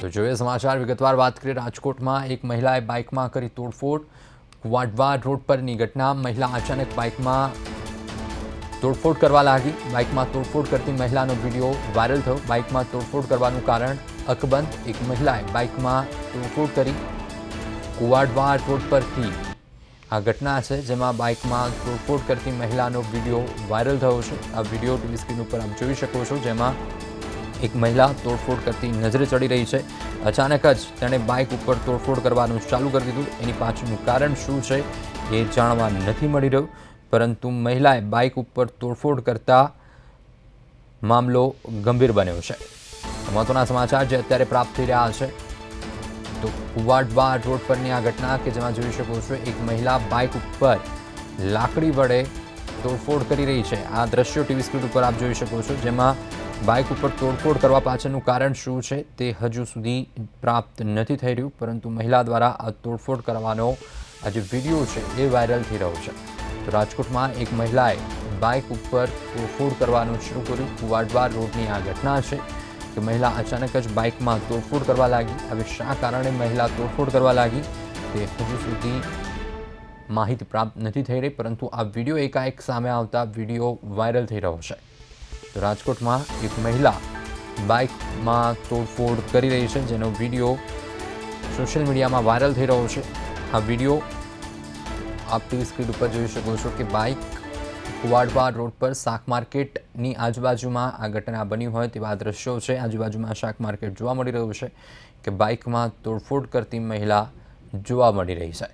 તો જોઈએ સમાચાર. વિગતવાર વાત કરીએ, રાજકોટમાં એક મહિલાએ બાઇકમાં કરી તોડફોડ. વાડવા રોડ પરની ઘટના. મહિલા અચાનક બાઇકમાં તોડફોડ કરવા લાગી. બાઇકમાં તોડફોડ કરતી મહિલાનો વીડિયો વાયરલ થયો. બાઇકમાં તોડફોડ કરવાનું કારણ અકબંધ. એક મહિલાએ બાઇકમાં તોડફોડ કરી કુવાડવા રોડ પરથી. આ ઘટના છે જેમાં બાઇકમાં તોડફોડ કરતી મહિલાનો વીડિયો વાયરલ થયો છે. આ વીડિયો ટીવી સ્ક્રીન ઉપર આપ જોઈ શકો છો જેમાં એક મહિલા તોડફોડ કરતી નજરે ચડી રહી છે. અચાનક જ તેણે બાઇક ઉપર તોડફોડ કરવાનું ચાલુ કરી દીધું. એની પાછળનું કારણ શું છે એ જાણવા નથી મળી રહ્યું. પરંતુ મહિલાએ બાઇક ઉપર તોડફોડ કરતા મામલો ગંભીર બન્યો છે. મહત્વના સમાચાર જે અત્યારે પ્રાપ્ત થઈ રહ્યા છે, તો કુવાડવા રોડ પરની આ ઘટના કે જેમાં જોઈ શકો છો, એક મહિલા બાઇક ઉપર લાકડી વડે તોડફોડ કરી રહી છે. આ દ્રશ્યો ટીવી સ્ક્રીન ઉપર આપ જોઈ શકો છો, જેમાં બાઇક ઉપર તોડફોડ કરવા પાછળનું કારણ શું છે તે હજુ સુધી પ્રાપ્ત નથી થઈ રહ્યું, પરંતુ મહિલા દ્વારા આ તોડફોડ કરવાનો આ જે વીડિયો છે એ વાયરલ થઈ રહ્યો છે. તો રાજકોટમાં એક મહિલાએ બાઇક ઉપર તોડફોડ કરવાનું શરૂ કર્યું. કુવાડવા રોડની આ ઘટના છે કે મહિલા અચાનક જ બાઇકમાં તોડફોડ કરવા લાગી. હવે શા કારણે મહિલા તોડફોડ કરવા લાગી તે હજુ સુધી માહિતી પ્રાપ્ત નથી થઈ રહી, પરંતુ આ વીડિયો એકાએક સામે આવતા વીડિયો વાયરલ થઈ રહ્યો છે. તો રાજકોટમાં એક મહિલા બાઇકમાં તોડફોડ કરી રહી છે, જેનો વીડિયો સોશિયલ મીડિયામાં વાયરલ થઈ રહ્યો છે. આ વીડિયો આપ ટીવી સ્ક્રીન ઉપર જોઈ શકો છો કે બાઇક કુવાડવા રોડ પર શાક માર્કેટની આજુબાજુમાં આ ઘટના બની હોય તેવા દ્રશ્યો છે. આજુબાજુમાં શાક માર્કેટ જોવા મળી રહ્યું છે કે બાઇકમાં તોડફોડ કરતી મહિલા જોવા મળી રહી છે.